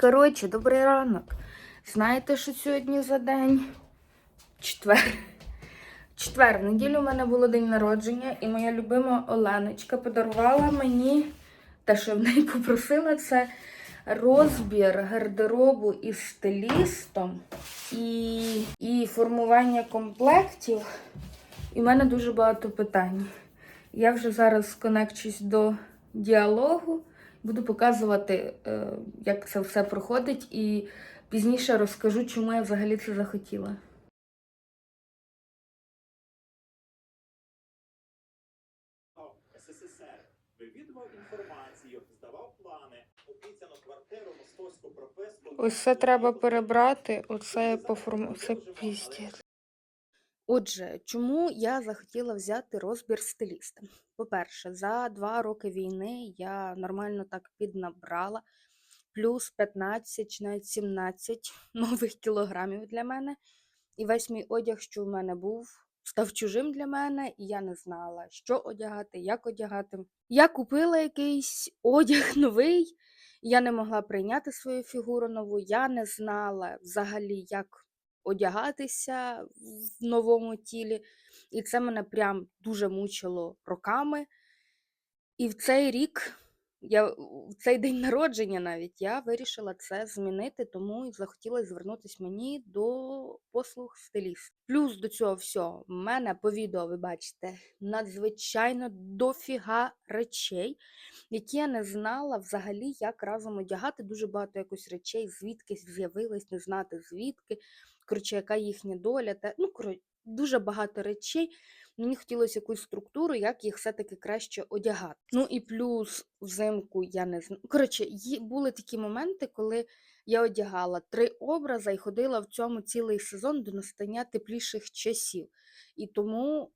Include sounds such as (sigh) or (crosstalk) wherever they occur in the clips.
Коротше, добрий ранок. Знаєте, що сьогодні за день? Четвер. Четвер, неділю у мене було день народження, і моя любима Оленочка подарувала мені те, що я в неї попросила, це розбір гардеробу із стилістом і, і формування комплектів. І в мене дуже багато питань. Я вже зараз конекчусь до діалогу, буду показувати, е, як це все проходить, і пізніше розкажу, чому я взагалі це захотіла. СССР вивідував інформацію, здавав плани, обіцяну квартиру московську прописку. Ось це треба перебрати, оце по форму. Це піздець. Отже, чому я захотіла взяти розбір стиліста? По-перше, за два роки війни я нормально так піднабрала, плюс 15 чи навіть 17 (laughs) нових кілограмів для мене. І весь мій одяг, що в мене був, став чужим для мене, і я не знала, що одягати, як одягати. Я купила якийсь одяг (laughs) новий, я не могла прийняти свою фігуру нову. Я не знала взагалі, як одягатися в новому тілі. І це мене прям дуже мучило роками. І в цей рік, я, в цей день народження навіть, я вирішила це змінити, тому і захотіла звернутися мені до послуг стиліст. Плюс до цього всього, в мене по відео, ви бачите, надзвичайно дофіга речей, які я не знала взагалі, як разом одягати. Дуже багато якось речей, звідки з'явились, не знати звідки. Коротше, яка їхня доля. Та, ну, коротше, дуже багато речей. Мені хотілося якусь структуру, як їх все-таки краще одягати. Ну і плюс взимку я не знаю. Коротше, були такі моменти, коли я одягала три образи і ходила в цьому цілий сезон до настання тепліших часів. І тому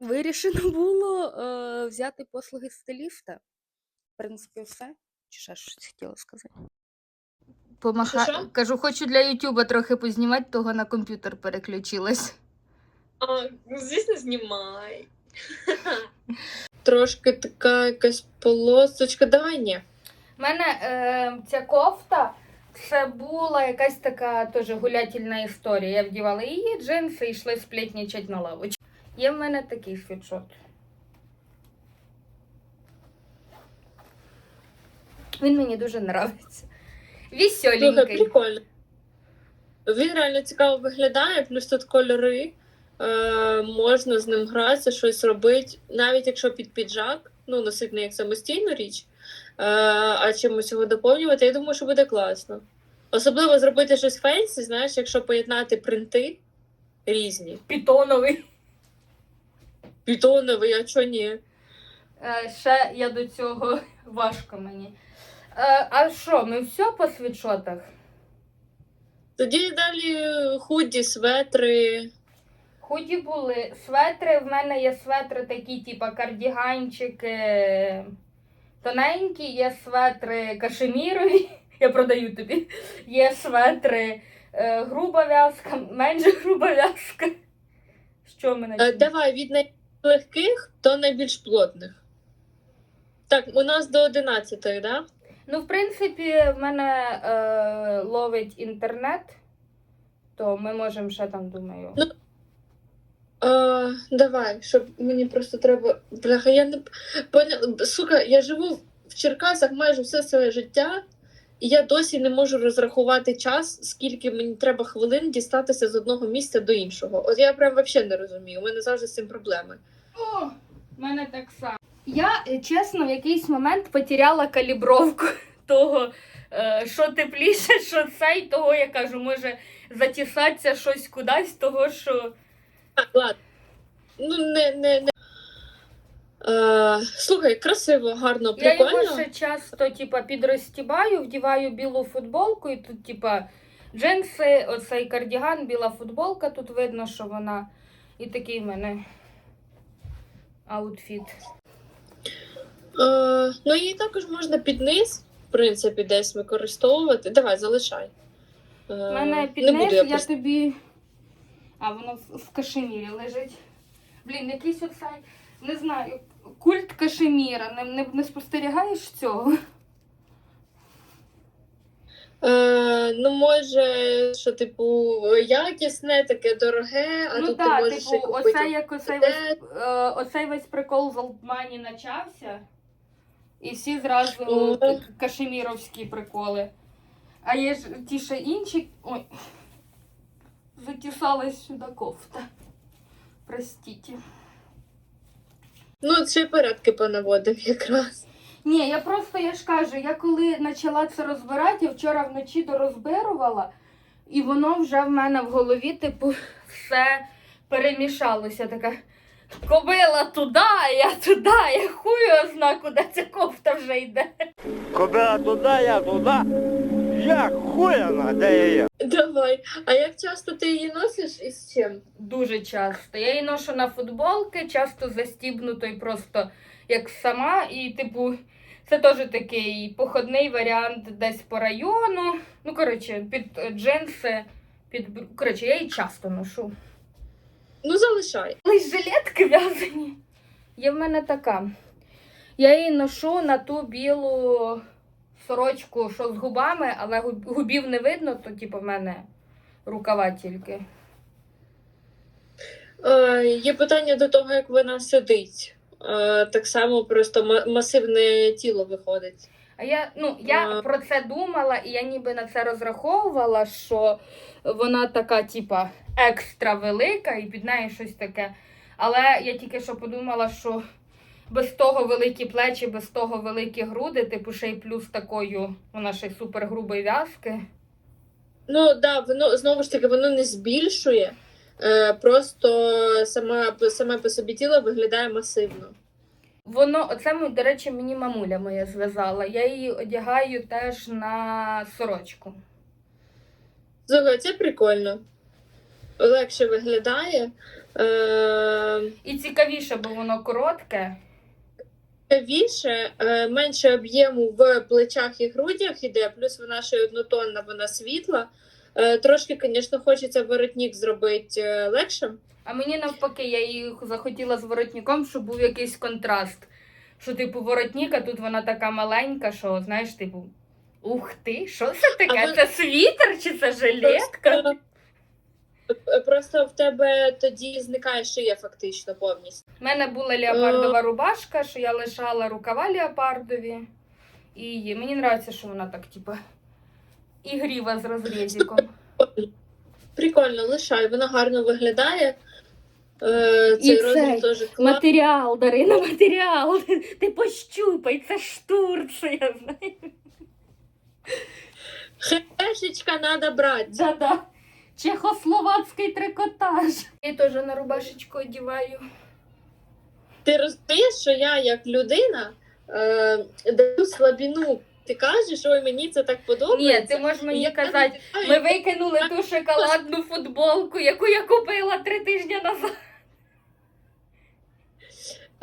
вирішено (laughs) було е, взяти послуги стиліста. В принципі, все. Чи ще щось хотіла сказати? Помаха... Що-що? Кажу, хочу для Ютуба трохи познімати, того на комп'ютер переключилась. А, ну, звісно, знімай. (laughs) Трошки така якась полосочка. Давай ні. У мене е, ця кофта це була якась така теж гулятельна історія. Я вдівала її, джинси і йшли сплетнічать на лавочку. Є в мене такий світшот. Він мені дуже подобається. Слухай, Веселенький. прикольно. Він реально цікаво виглядає, плюс тут кольори. Е, можна з ним гратися, щось робити, навіть якщо під піджак, ну, носить не як самостійну річ, е, а чимось його доповнювати, я думаю, що буде класно. Особливо зробити щось фенсі, знаєш, якщо поєднати принти різні. Пітоновий. Пітоновий, а чого ні? Е, ще я до цього важко мені. Е, а що, ми все по світшотах? Тоді далі худі, светри. Худі були. Светри, в мене є светри такі, типа кардіганчики тоненькі, є светри кашемірові, (laughs) я продаю тобі. Є светри е, груба в'язка, менше груба в'язка. Що в мене? Е, Давай від найлегких до найбільш плотних. Так, у нас до 11, так? Да? Ну, в принципі, в мене е, ловить інтернет, то ми можемо ще там, думаю. Ну, Е, давай, щоб мені просто треба. Бляха, я не поняла. Сука, я живу в Черкасах майже все своє життя, і я досі не можу розрахувати час, скільки мені треба хвилин дістатися з одного місця до іншого. От я прям взагалі не розумію. У мене завжди з цим проблеми. О, в мене так само. Я, е, чесно, в якийсь момент потеряла калібровку (laughs) того, е, що тепліше, що цей, того я кажу, може затісатися щось кудись, того що. Так, ладно. Ну, не, не, не. Е, слухай, красиво, гарно, Я його ще часто, типа, підрозтібаю, вдіваю білу футболку, і тут, типа, джинси, оцей кардіган, біла футболка, тут видно, що вона. І такий в мене аутфіт. Е, ну, її також можна під низ, в принципі, десь використовувати. Давай, залишай. Е, У мене під не буду я, я просто- тобі. А, воно в, в кашемірі лежить. Блін, якийсь оцей, не знаю, культ кашеміра. Не, не, не спостерігаєш цього? Е, ну, може, що, типу, якісне, таке дороге, а ну тут так, ти можеш і типу, купити. оце як оцей весь, е, оцей весь прикол з Олдмані начався. І всі зразу к- кашеміровські приколи. А є ж ті ще інші. Ой. Затісалась сюди кофта. Простіть. Ну, ще порядки понаводив якраз. Ні, я просто, я ж кажу, я коли почала це розбирати, я вчора вночі дорозбирувала, і воно вже в мене в голові, типу, все перемішалося. Така кобила туди, я туди, я хую зна, куди ця кофта вже йде. Кобила туди, я туди. Я хуяна, де я є. Давай. А як часто ти її носиш і з чим? Дуже часто. Я її ношу на футболки, часто застібнутою просто як сама. І, типу, це теж такий походний варіант десь по району. Ну, коротше, під джинси, під коротше, я її часто ношу. Ну, залишай. Але й жилетки в'язані. Є в мене така. Я її ношу на ту білу сорочку, що з губами, але губів не видно, то типу в мене рукава тільки. Е, є питання до того, як вона сидить. Е, так само просто масивне тіло виходить. А я, ну, я А. про це думала, і я ніби на це розраховувала, що вона така, типа, екстра велика, і під нею щось таке. Але я тільки що подумала, що без того великі плечі, без того великі груди, типу, ще й плюс такою, вона ще й супер грубої в'язки. Ну да, воно знову ж таки воно не збільшує, е, просто сама, саме по собі тіло виглядає масивно. Воно, оце, до речі, мені мамуля моя зв'язала. Я її одягаю теж на сорочку. Слухай, це прикольно. Легше виглядає. Е, І цікавіше, бо воно коротке. Цікавіше, е, менше об'єму в плечах і грудях іде, плюс вона ще однотонна, вона світла. Е, Трошки, звісно, хочеться воротник зробити е, легшим. А мені навпаки, я її захотіла з воротником, щоб був якийсь контраст. Що, типу, воротник, а тут вона така маленька, що, знаєш, типу, ух ти, що це таке? А Це світер чи це жилетка? Просто, е, в тебе тоді зникає шия фактично повністю. У мене була леопардова рубашка, що я лишала рукава леопардові. І мені подобається, що вона так, типу, ігріва з розрізиком. Прикольно, лишай, вона гарно виглядає. Е, І Цей цей теж класний. Матеріал, Дарина, матеріал. Ти пощупай, це ж Турція, знаєш. Хешечка треба брати. Да-да. Чехословацький трикотаж. Я теж на рубашечку одіваю. Ти розумієш, що я як людина е, даю слабіну. Ти кажеш, ой, мені це так подобається. Ні, ти можеш мені Я казати, ми викинули ту шоколадну футболку, яку я купила три тижні назад.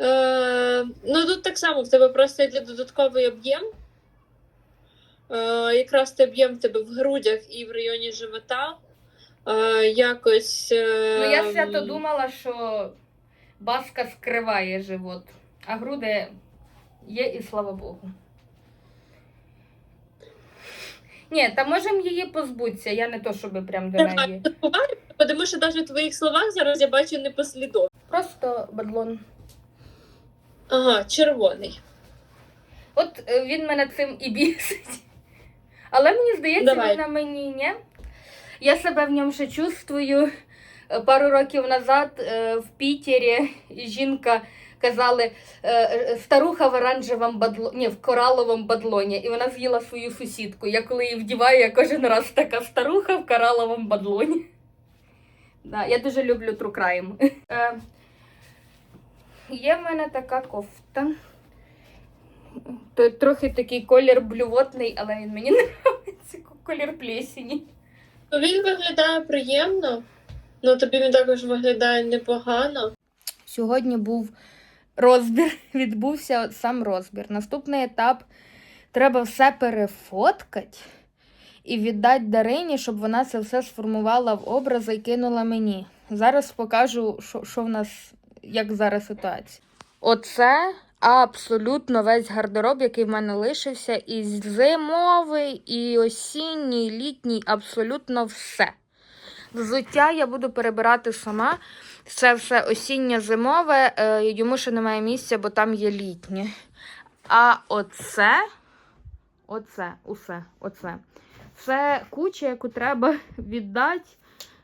Е, ну тут так само в тебе просто йде додатковий об'єм. Е, якраз той об'єм в тебе в грудях і в районі живота. Е, якось. Е, Ну я свято думала, що баска скриває живот, а груди є і слава Богу. Ні, та можемо її позбутися, я не то, щоб прям до неї. Тому що навіть в твоїх словах зараз я бачу непослідовність. Просто бадлон. Ага, червоний. От е, він мене цим і бісить. Але мені здається, Давай. він на мені, ні? Я себе в ньому ще чувствую. Е, Пару років назад е, в Пітері жінка казали е, старуха в оранжевому бадло... Ні, в кораловому бадлоні, і вона з'їла свою сусідку. Я коли її вдіваю, я кожен раз така старуха в кораловому бадлоні. Да, я дуже люблю true crime. Е, Є в мене така кофта. То трохи такий колір блювотний, але він мені (laughs) не подобається. Колір плесені. Ну, Він виглядає приємно, ну тобі він також виглядає непогано. Сьогодні був розбір, (laughs) відбувся сам розбір. Наступний етап треба все перефоткати і віддати Дарині, щоб вона це все сформувала в образи і кинула мені. Зараз покажу, що, що в нас, як зараз ситуація. Оце абсолютно весь гардероб, який в мене лишився, і зимовий, і осінній, і літній, абсолютно все. Взуття я буду перебирати сама. Це все осіннє зимове, е, йому ще немає місця, бо там є літнє. А оце, оце, усе, оце. Це куча, яку треба (laughs) віддати,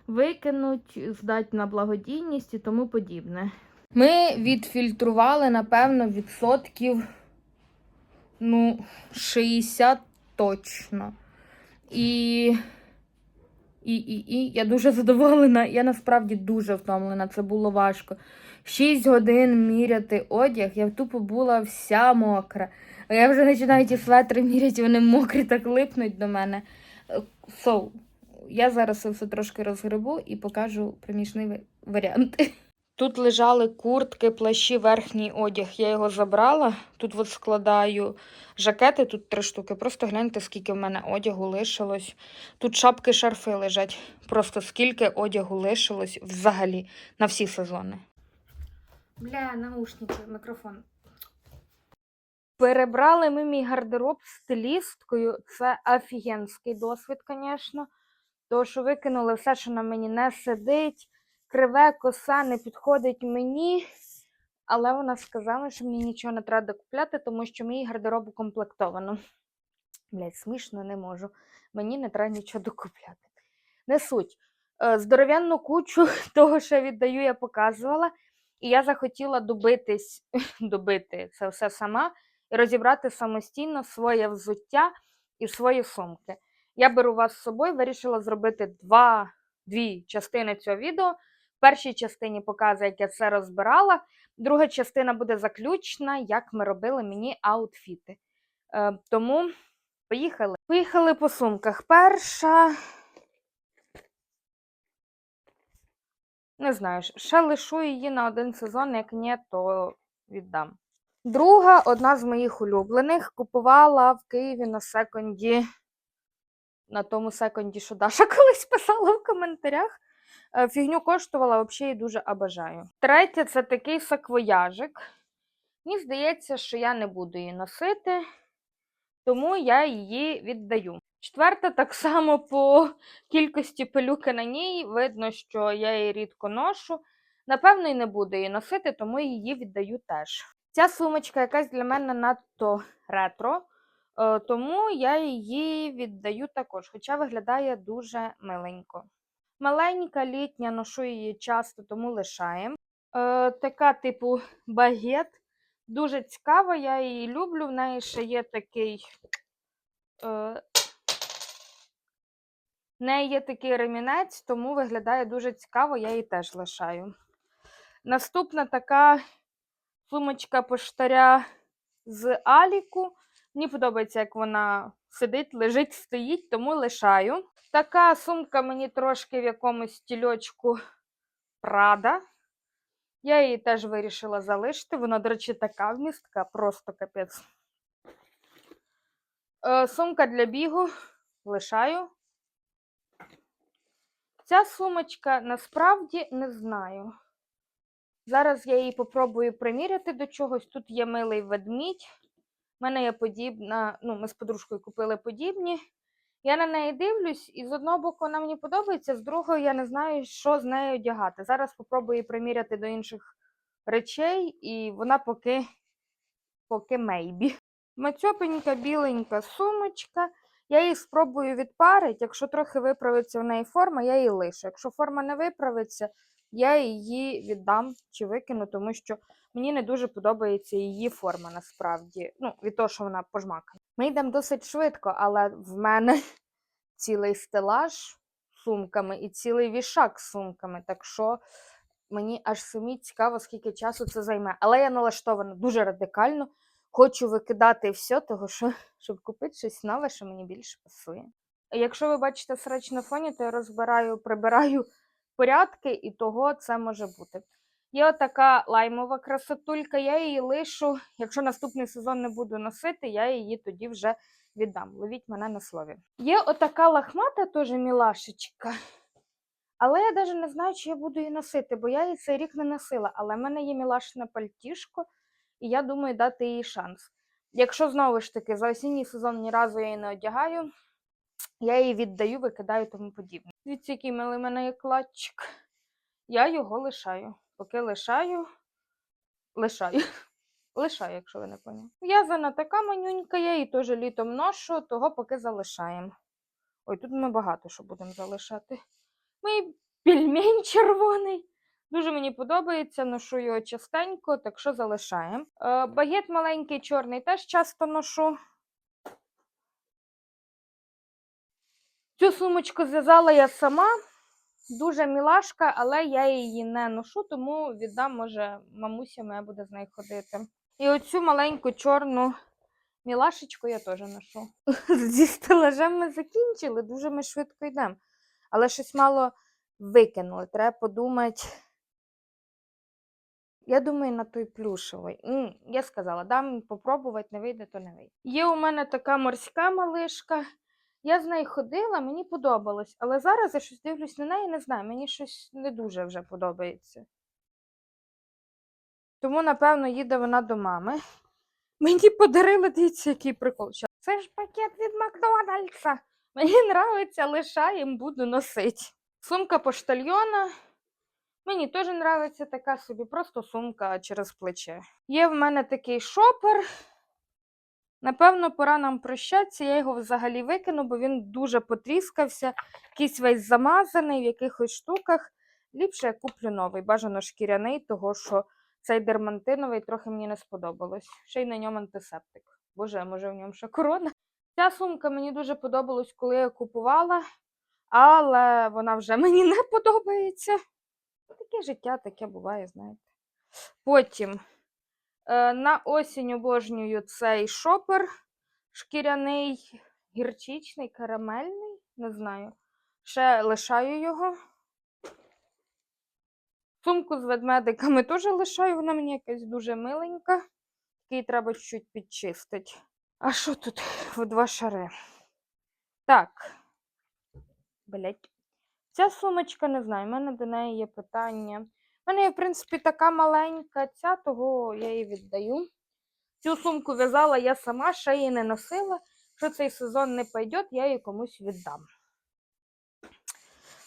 викинути, здати на благодійність і тому подібне. Ми відфільтрували, напевно, відсотків ну, 60 точно. І, і, і, і я дуже задоволена. Я насправді дуже втомлена. Це було важко. 6 годин міряти одяг, я тупо була вся мокра. Я вже починаю ті светри міряти, вони мокрі так липнуть до мене. Е, So, я зараз це все трошки розгребу і покажу приміжний ви- варіант. (laughs) Тут лежали куртки, плащі, верхній одяг. Я його забрала. Тут от складаю жакети, тут три штуки. Просто гляньте, скільки в мене одягу лишилось. Тут шапки, шарфи лежать. Просто скільки одягу лишилось взагалі на всі сезони. Бля, наушники, мікрофон. Перебрали ми мій гардероб стилісткою. Це офігенський досвід, звісно. Тому що викинули все, що на мені не сидить. Криве коса не підходить мені. Але вона сказала, що мені нічого не треба докупляти, тому що мій гардероб укомплектовано. Блять, смішно не можу. Мені не треба нічого докупляти. Не суть. Е, Здоров'яну кучу (laughs) того, що я віддаю, я показувала. І я захотіла добитись, (laughs) добити це все сама і розібрати самостійно своє взуття і свої сумки. Я беру вас з собою, вирішила зробити два, дві частини цього відео. В першій частині показую, як я все розбирала. Друга частина буде заключна, як ми робили мені аутфіти. Е, тому поїхали. Поїхали по сумках. Перша. Не знаю, ще лишу її на один сезон, як ні, то віддам. Друга, одна з моїх улюблених, купувала в Києві на секонді, на тому секонді, що Даша (laughs) колись писала в коментарях. Е, Фігню коштувала, взагалі її дуже обожаю. Третє це такий саквояжик. Мені здається, що я не буду її носити, тому я її віддаю. Четверта, так само по кількості пилюки на ній, видно, що я її рідко ношу. Напевно, і не буду її носити, тому її віддаю теж. Ця сумочка якась для мене надто ретро, тому я її віддаю також, хоча виглядає дуже миленько. Маленька літня, ношу її часто, тому лишаємо. Е, така, типу, (laughs) багет. Дуже цікава, я її люблю. В неї ще є такий. Е, в неї є такий ремінець, тому виглядає дуже цікаво, я її теж лишаю. Наступна така сумочка поштаря з Аліку. Мені подобається, як вона сидить, лежить, стоїть, тому лишаю. Така сумка мені трошки в якомусь стільочку Прада. Я її теж вирішила залишити. Вона, до речі, така вмістка, просто капець. Е, сумка для бігу лишаю. Ця сумочка насправді не знаю. Зараз я її попробую приміряти до чогось. Тут є милий ведмідь. У мене є подібна, ну, ми з подружкою купили подібні. Я на неї дивлюсь, і з одного боку вона мені подобається, з другого я не знаю, що з нею одягати. Зараз попробую її приміряти до інших речей, і вона поки, поки мейбі. Мацьопенька біленька сумочка. Я її спробую відпарити. Якщо трохи виправиться в неї форма, я її лишу. Якщо форма не виправиться, я її віддам чи викину, тому що мені не дуже подобається її форма насправді. Ну, від того, що вона пожмакана. Ми йдемо досить швидко, але в мене (laughs) цілий стелаж з сумками і цілий вішак з сумками. Так що мені аж самі цікаво, скільки часу це займе. Але я налаштована дуже радикально. Хочу викидати все, того що, (laughs) щоб купити щось нове, що мені більше пасує. Якщо ви бачите срач на фоні, то я розбираю, прибираю порядки, і того це може бути. Є отака лаймова красотулька, я її лишу. Якщо наступний сезон не буду носити, я її тоді вже віддам. Ловіть мене на слові. Є отака лахмата, теж мілашечка. Але я навіть не знаю, чи я буду її носити, бо я її цей рік не носила. Але в мене є мілашне пальтішко. і я думаю дати їй шанс. Якщо знову ж таки за осінній сезон ні разу я її не одягаю, я її віддаю, викидаю тому подібне. Дивіться, який мене є клатчик. Я його лишаю. Поки лишаю, лишаю. (laughs) Лишаю, якщо ви не поняли. В'язана така манюнька, я її теж літом ношу, того поки залишаємо. Ой, тут ми багато що будемо залишати. Мій пельмень червоний. Дуже мені подобається, ношу його частенько, так що залишаємо. Е, багет маленький чорний теж часто ношу. Цю сумочку зв'язала я сама. Дуже мілашка, але я її не ношу, тому віддам, може, мамуся моя буде з нею ходити. І оцю маленьку чорну мілашечку я теж ношу. (laughs) Зі стелажем ми закінчили, дуже ми швидко йдемо. Але щось мало викинули. Треба подумати. Я думаю, на той плюшевий. Я сказала, дам попробувати, не вийде, то не вийде. Є у мене така морська малишка. Я з нею ходила, мені подобалось, але зараз я щось дивлюсь на неї, не знаю, мені щось не дуже вже подобається. Тому, напевно, їде вона до мами. (laughs) Мені подарили, дивіться, який прикол. Це ж пакет від Макдональдса. Мені нравиться, лишаєм, буду носити. Сумка поштальйона. Мені теж нравиться така собі, просто сумка через плече. Є в мене такий шопер. Напевно, пора нам прощатися. Я його взагалі викину, бо він дуже потріскався, якийсь весь замазаний в якихось штуках. Ліпше я куплю новий, бажано шкіряний, того що цей дермантиновий трохи мені не сподобалось. Ще й на ньому антисептик. Боже, може в ньому ще корона. Ця сумка мені дуже подобалась, коли я купувала, але вона вже мені не подобається. Таке життя, таке буває, знаєте. Потім на осінь обожнюю цей шопер шкіряний, гірчичний, карамельний, не знаю. Ще лишаю його. Сумку з ведмедиками теж лишаю, вона мені якась дуже миленька. Її треба чуть підчистити. А що тут в два шари? Так. Блять. Ця сумочка, не знаю, в мене до неї є питання. У мене в принципі, така маленька ця, того я її віддаю. Цю сумку в'язала я сама, ще її не носила. Якщо цей сезон не пойде, я її комусь віддам.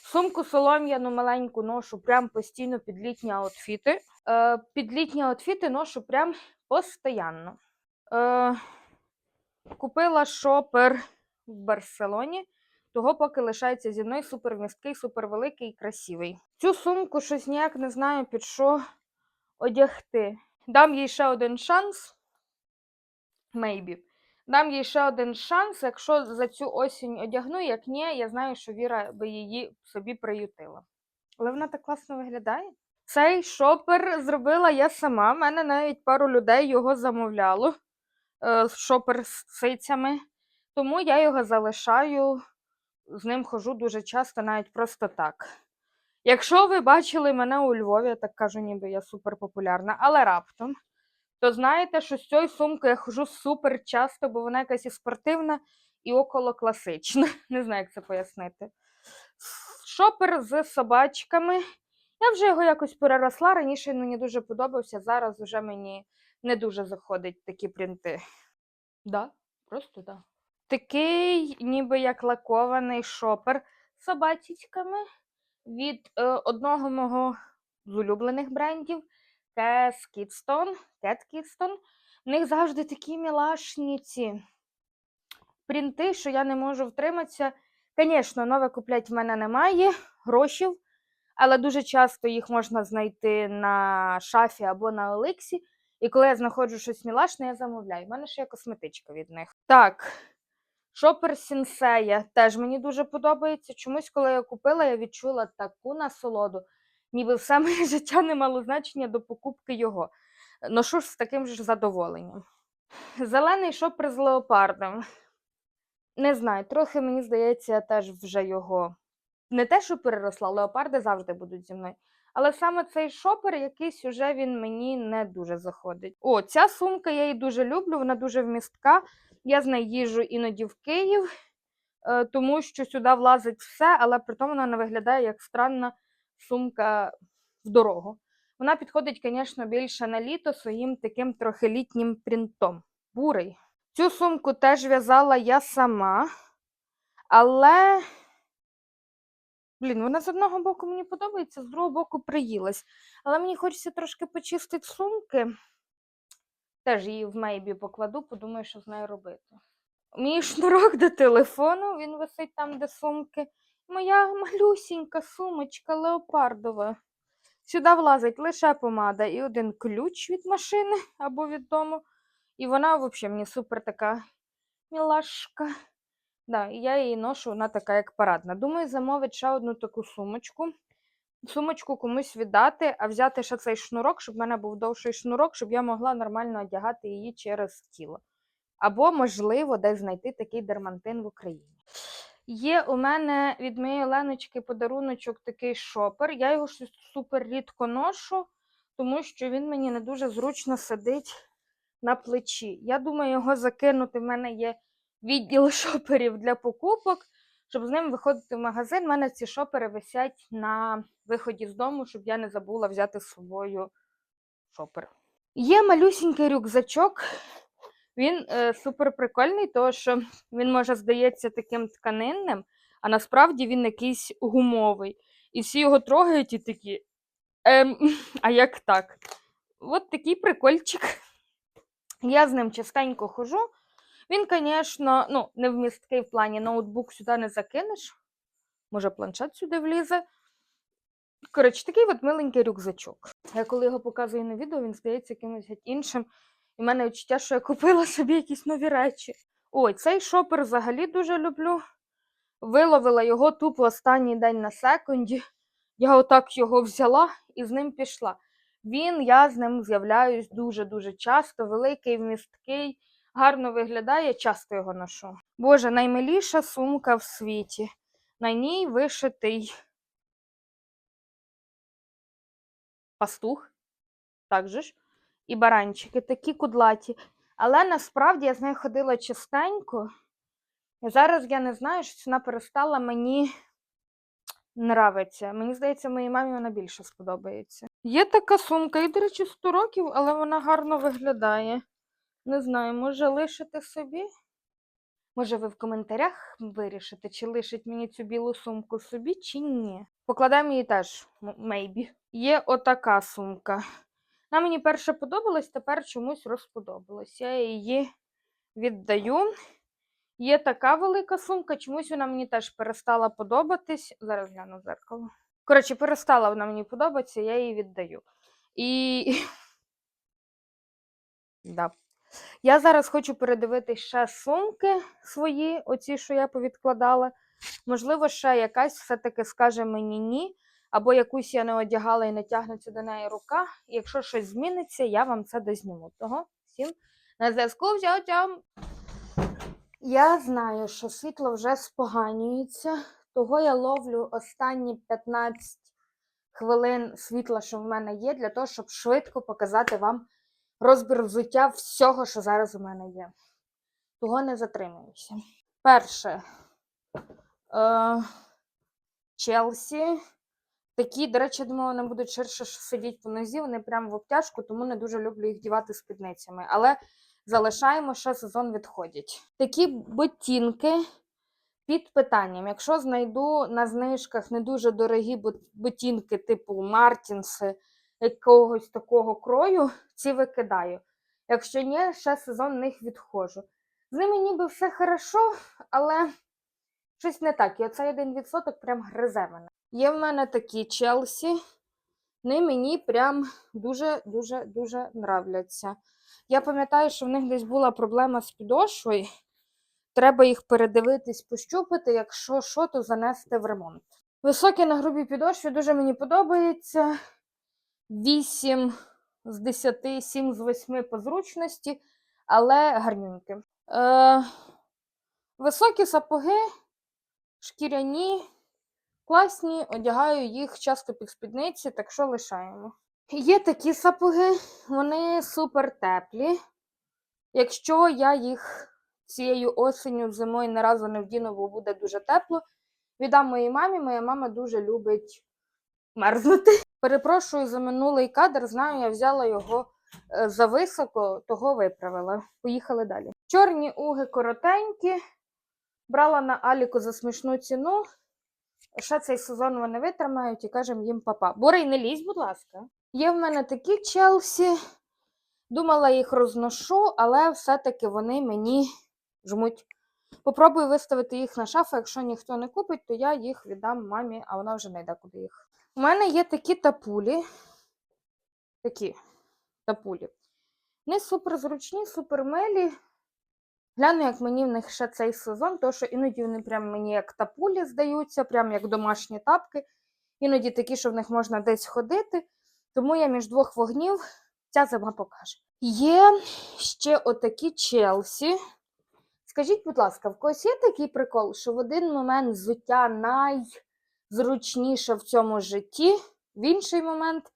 Сумку солом'яну маленьку ношу прям постійно під літні аутфіти. Е, під літні аутфіти ношу прям постійно. Е, купила шопер в Барселоні. Того поки лишається зі мною супер місткий, супер великий і красивий. Цю сумку щось ніяк не знаю під що одягти. Дам їй ще один шанс. Maybe. Дам їй ще один шанс, якщо за цю осінь одягну, як ні, я знаю, що Віра би її собі приютила. Але вона так класно виглядає. Цей шопер зробила я сама. У мене навіть пару людей його замовляло. Шопер з цицями. Тому я його залишаю з ним хожу дуже часто, навіть просто так. Якщо ви бачили мене у Львові, я так кажу, ніби я супер популярна, але раптом, то знаєте, що з цією сумкою я хожу супер часто, бо вона якась і спортивна, і около класична. (laughs) Не знаю, як це пояснити. Шопер з собачками. Я вже його якось переросла. Раніше він мені дуже подобався. Зараз вже мені не дуже заходить такі принти. Да, просто да такий, ніби як лакований шопер з собачечками від е, одного мого з улюблених брендів Cass Kidston. Cat Kidston. В них завжди такі мілашні ці принти, що я не можу втриматися. Звісно, нове купляти в мене немає грошів, але дуже часто їх можна знайти на шафі або на Оликсі. І коли я знаходжу щось мілашне, я замовляю. У мене ще є косметичка від них. Так. Шопер Сінсея теж мені дуже подобається. Чомусь, коли я купила, я відчула таку насолоду, ніби все (laughs) моє життя не мало значення до покупки його. Ношу з таким ж задоволенням. Зелений шопер з леопардом. Не знаю, трохи мені здається, я теж вже його не те, що переросла, леопарди завжди будуть зі мною. Але саме цей шопер, якийсь уже він мені не дуже заходить. О, ця сумка я її дуже люблю, вона дуже вмістка. Я з нею їжджу іноді в Київ, е, тому що сюди влазить все, але при тому вона не виглядає як странна сумка в дорогу. Вона підходить, звісно, більше на літо своїм таким трохи літнім принтом. Бурий. Цю сумку теж в'язала я сама, але. Блін, вона з одного боку мені подобається, з другого боку приїлась. Але мені хочеться трошки почистити сумки. Теж її в мейбі покладу, подумаю, що з нею робити. Мій (laughs) шнурок до телефону, він висить там, де сумки. Моя малюсінька сумочка леопардова. Сюди влазить лише помада і один ключ від машини (laughs) або від дому. І вона взагалі мені супер така мілашка. Да, я її ношу, вона така, як парадна. Думаю, замовити ще одну таку сумочку. Сумочку комусь віддати, а взяти ще цей шнурок, щоб в мене був довший шнурок, щоб я могла нормально одягати її через тіло. Або, можливо, десь знайти такий дермантин в Україні. Є у мене від моєї Леночки подаруночок такий шопер. Я його супер рідко ношу, тому що він мені не дуже зручно сидить на плечі. Я думаю, його закинути. В мене є відділ (laughs) шоперів для покупок, щоб з ним виходити в магазин. У мене ці шопери висять на виході з дому, щоб я не забула взяти з собою шопер. Є малюсінький рюкзачок. Він е, супер прикольний, тому що він може здається таким тканинним, а насправді він якийсь гумовий. І всі його трогають і такі. Ем, (laughs) а як так? От такий прикольчик. Я з ним частенько хожу. Він, звісно, ну, не вмісткий в плані ноутбук сюди не закинеш. Може, планшет сюди влізе. Коротше, такий от миленький рюкзачок. Я коли його показую на відео, він здається якимось іншим. І в мене відчуття, що я купила (laughs) собі якісь нові речі. Ой, цей шопер взагалі дуже люблю. Виловила його тупо останній день на секунді. Я отак його взяла і з ним пішла. Він, я з ним з'являюсь дуже-дуже часто, великий, вмісткий, гарно виглядає, часто його ношу. Боже, наймиліша сумка в світі. На ній вишитий пастух, так же ж, і баранчики, такі кудлаті. Але насправді я з нею ходила частенько. І зараз я не знаю, що вона перестала мені нравиться. Мені здається, моїй мамі вона більше сподобається. Є така сумка, і, до речі, 100 років, але вона гарно виглядає. Не знаю, може лишити собі? Може, ви в коментарях вирішите, чи лишить мені цю білу сумку собі, чи ні. Покладемо її теж, maybe. Є отака сумка. Вона мені перше подобалась, тепер чомусь розподобалась. Я її віддаю. Є така велика сумка, чомусь вона мені теж перестала подобатись. Зараз гляну в зеркало. Коротше, перестала вона мені подобатися, я її віддаю. І. (laughs) Да. Я зараз хочу передивитись ще сумки свої, оці, що я повідкладала. Можливо, ще якась все-таки скаже мені ні, або якусь я не одягала і не тягнеться до неї рука. Якщо щось зміниться, я вам це дозніму. Того всім на зв'язку взяттям. Я знаю, що світло вже споганюється, того я ловлю останні 15 хвилин світла, що в мене є, для того, щоб швидко показати вам розбір взуття всього, що зараз у мене є. Того не затримуюся. Перше. Е, Челсі. Такі, до речі, я думала, вони будуть ширше сидіти по нозі, вони прямо в обтяжку, тому не дуже люблю їх дівати спідницями. Але залишаємо, що сезон відходять. Такі ботинки під питанням. Якщо знайду на знижках не дуже дорогі бот- ботинки, типу Мартінси, якогось такого крою, ці викидаю. Якщо ні, ще сезон в них відходжу. З ними ніби все хорошо, але щось не так. І оцей один відсоток прям гризе мене. Є в мене такі Челсі. Вони мені прям дуже-дуже дуже нравляться. Я пам'ятаю, що в них десь була проблема з підошвою. Треба їх передивитись, пощупати, якщо що, то занести в ремонт. Високі на грубій підошві дуже мені подобається. 8 з 10, 7 з 8 по зручності, але гарнюнькі. Е, високі сапоги, шкіряні, класні, одягаю їх часто під спідниці, так що лишаємо. Є такі сапоги, вони супер теплі. Якщо я їх цією осенню, зимою не разу не вдіну, бо буде дуже тепло, віддам моїй мамі. Моя мама дуже любить мерзнути. Перепрошую за минулий кадр, знаю, я взяла його е, за високо, того виправила. Поїхали далі. Чорні уги коротенькі. Брала на Аліку за смішну ціну. Ще цей сезон вони витримають і кажемо їм папа. Борей, не лізь, будь ласка. Є в мене такі Челсі. Думала, їх розношу, але все-таки вони мені жмуть. Попробую виставити їх на шафу. Якщо ніхто не купить, то я їх віддам мамі, а вона вже не йде куди їх. У мене є такі тапулі. Такі тапулі. Вони супер зручні, супер милі. Гляну, як мені в них ще цей сезон, тому що іноді вони прям мені як тапулі здаються, прям як домашні тапки. Іноді такі, що в них можна десь ходити. Тому я між двох вогнів ця зима покаже. Є ще отакі Челсі. Скажіть, будь ласка, в когось є такий прикол, що в один момент взуття найзручніше в цьому житті, в інший момент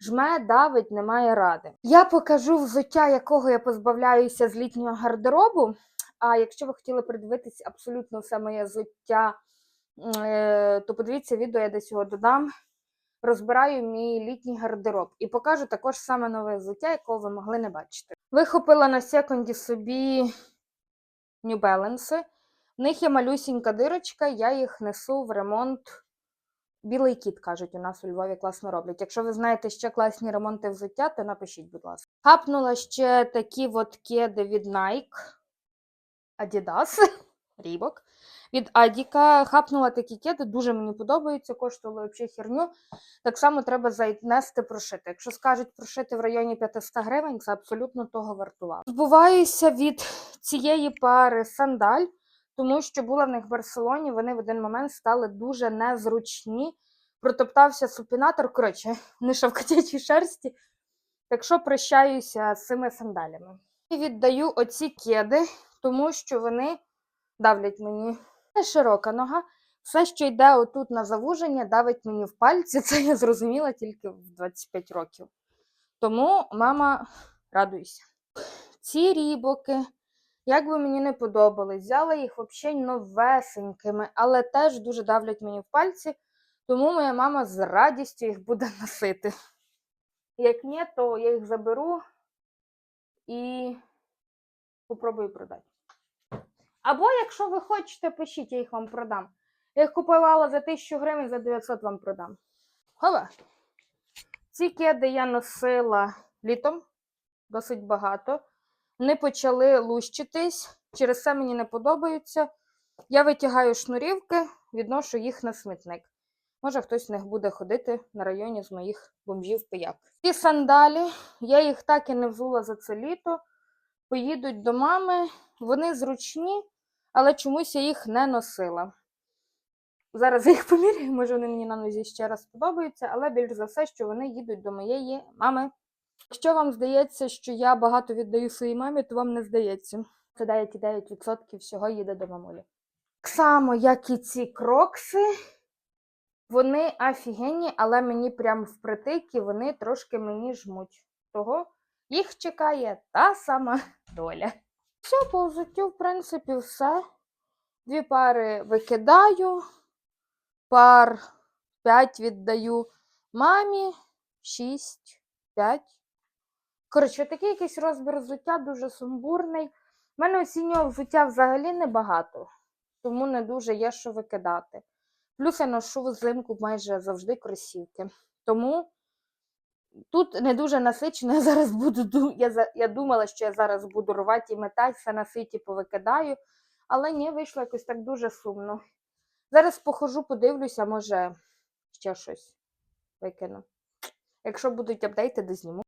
жме, давить, немає ради. Я покажу взуття, якого я позбавляюся з літнього гардеробу. А якщо ви хотіли придивитись абсолютно все моє взуття, е, то подивіться відео, я десь його додам. Розбираю мій літній гардероб і покажу також саме нове взуття, якого ви могли не бачити. Вихопила на секунді собі New Balance. В них є малюсінька дирочка, я їх несу в ремонт. Білий кіт, кажуть, у нас у Львові класно роблять. Якщо ви знаєте ще класні ремонти взуття, то напишіть, будь ласка. Хапнула ще такі от кеди від Nike, Adidas, (laughs) Reebok. Від Адіка хапнула такі кеди, дуже мені подобаються, коштували взагалі херню. Так само треба занести прошити. Якщо скажуть прошити в районі 500 гривень, це абсолютно того вартувало. Збуваюся від цієї пари сандаль, тому що була в них в Барселоні, вони в один момент стали дуже незручні. Протоптався супінатор, коротше, (laughs) не шовкотячій шерсті. Так що прощаюся з цими сандалями. І віддаю оці кеди, тому що вони давлять мені. Це широка нога. Все, що йде отут на завуження, давить мені в пальці. (laughs) Це я зрозуміла тільки в 25 років. Тому, мама, радуйся. Ці рібоки, як би мені не подобались, взяла їх взагалі новесенькими, але теж дуже давлять мені в пальці, тому моя мама з радістю їх буде (laughs) носити. Як ні, то я їх заберу і попробую продати. Або, якщо ви хочете, пишіть, я їх вам продам. Я їх купувала за 1000 гривень, за 900 вам продам. Хова. Ці кеди я носила літом досить багато. Вони почали лущитись, через це мені не подобаються. Я витягаю шнурівки, відношу їх на смітник. Може, хтось в них буде ходити на районі з моїх бомжів пияк. Ці сандалі, я їх так і не взула за це літо. Поїдуть до мами. Вони зручні, але чомусь я їх не носила. Зараз я їх поміряю, може вони мені на нозі ще раз подобаються, але більш за все, що вони їдуть до моєї мами. Якщо вам здається, що я багато віддаю своїй мамі, то вам не здається. Це 9,9% всього їде до мамулі. Так само, як і ці крокси, вони офігенні, але мені прям впритик і вони трошки мені жмуть. Того їх чекає та сама доля. Все, по взуттю, в принципі, все. Дві пари викидаю, пар 5 віддаю мамі, 6, 5. Коротше, такий якийсь розбір взуття дуже сумбурний. У мене осіннього взуття взагалі небагато, тому не дуже є що викидати. Плюс я ношу взимку майже завжди кросівки. Тому тут не дуже насичено. Я зараз буду я, я думала, що я зараз буду рвати і метати, все на світі повикидаю. Але ні, вийшло якось так дуже сумно. Зараз похожу, подивлюся, може ще щось викину. Якщо будуть апдейти, дозніму.